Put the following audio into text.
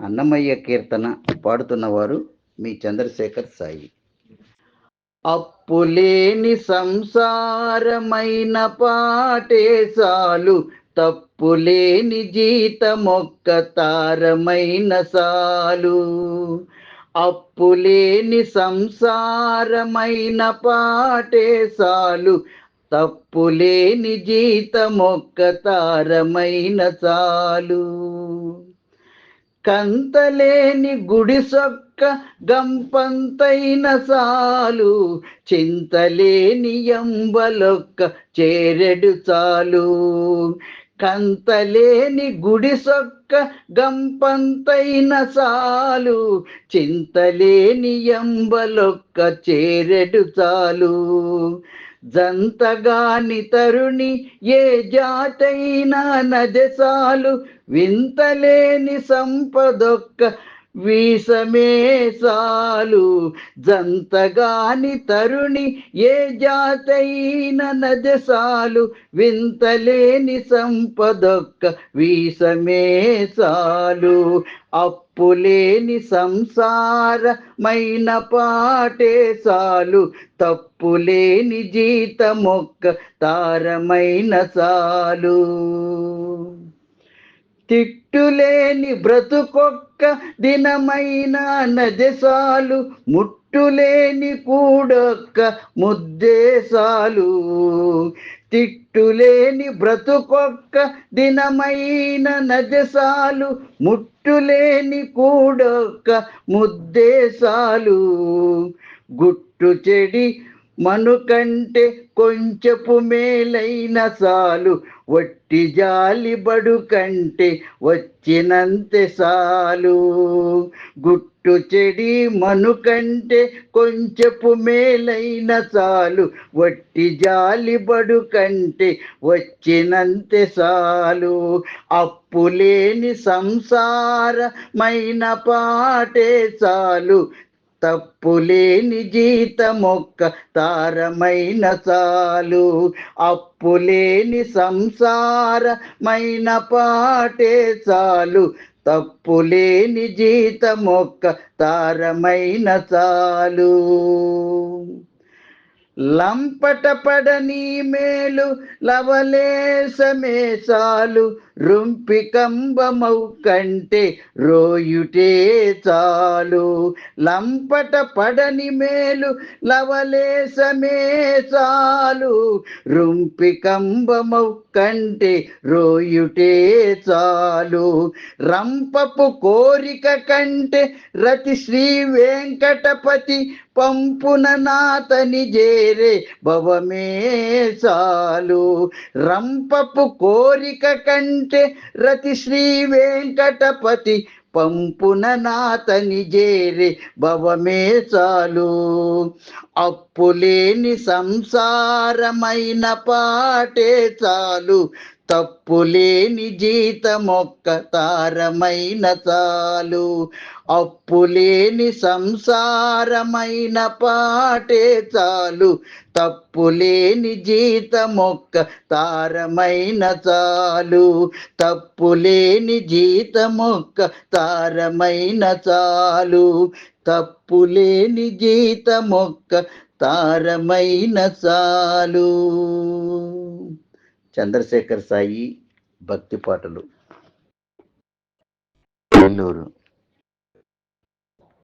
అన్నమయ్య కీర్తన పాడుతున్నవారు మీ చంద్రశేఖర్ సాయి. అప్పులేని సంసారమైన పాటే చాలు తప్పులేని జీతమొక్క తారమైన సాలు. అప్పులేని సంసారమైన పాటే సాలు తప్పులేని జీతమొక్క తారమైన చాలు కంతలేని గుడిసొక్క గంపంతైన సాలు చింతలేని ఎంబలొక్క చేరెడు చాలు. కంతలేని గుడిసొక్క గంపంతైన సాలు చింతలేని ఎంబలొక్క చేరెడు చాలు. జంతగాని తరుణి ఏ జాతైనా నజసాలు వింతలేని సంపదొక్క వీసమే సాలు జంతగాని తరుణి ఏ జాతైన నజసాలు వింతలేని సంపదొక్క వీసమే సాలు అప్పులేని సంసారమైన పాటే చాలు తప్పులేని జీతమొక్క తారమైన చాలు తిట్టులేని బ్రతుకొక్క దినమైన నజసాలు ముట్టులేని కూడొక్క ముద్దేశాలు తిట్టులేని బ్రతుకొక్క దినమైన నజసాలు ముట్టులేని కూడొక్క ముద్దేశాలు గుట్టు చెడి మనుకంటే కొంచెపు మేలైన సాలు వట్టి జాలిబడు కంటే వచ్చినంతే సాలు. గుట్టు చెడి మనుకంటే కొంచెపు మేలైన చాలు వట్టి జాలిబడు కంటే వచ్చినంతే సాలు. అప్పులేని సంసారమైన పాటే చాలు తప్పులేని జీతమొక్క తారమైన చాలు. అప్పులేని సంసారమైన పాటే చాలు. తప్పులేని జీతమొక్క తారమైన చాలు. లంపట పడని మేలు లవలేసమే చాలు. రుంపి కంబమౌ కంటే రోయుటే చాలు. లంపట పడని మేలు లవలేసమే చాలు. రుంపి కంబమౌ కంటే రోయుటే చాలు. రంపపు కోరిక కంటే రతి శ్రీ వెంకటపతి పంపున నాతని జేరే భవమే చాలు. రంపపు కోరిక కంటే రతి శ్రీ వెంకటపతి పంపున నాతని జేరే భవమే చాలు. అప్పులేని సంసారమైన పాటే చాలు. తప్పులేని జీతమొక్క తారమైన చాలు. అప్పులేని సంసారమైన పాటే చాలు. తప్పులేని జీతమొక్క తారమైన చాలు. తప్పులేని జీతమొక్క తారమైన చాలు. తప్పులేని జీతమొక్క తారమైన చాలు. చంద్రశేఖర్ సాయి భక్తి పాటలు. నెల్లూరు.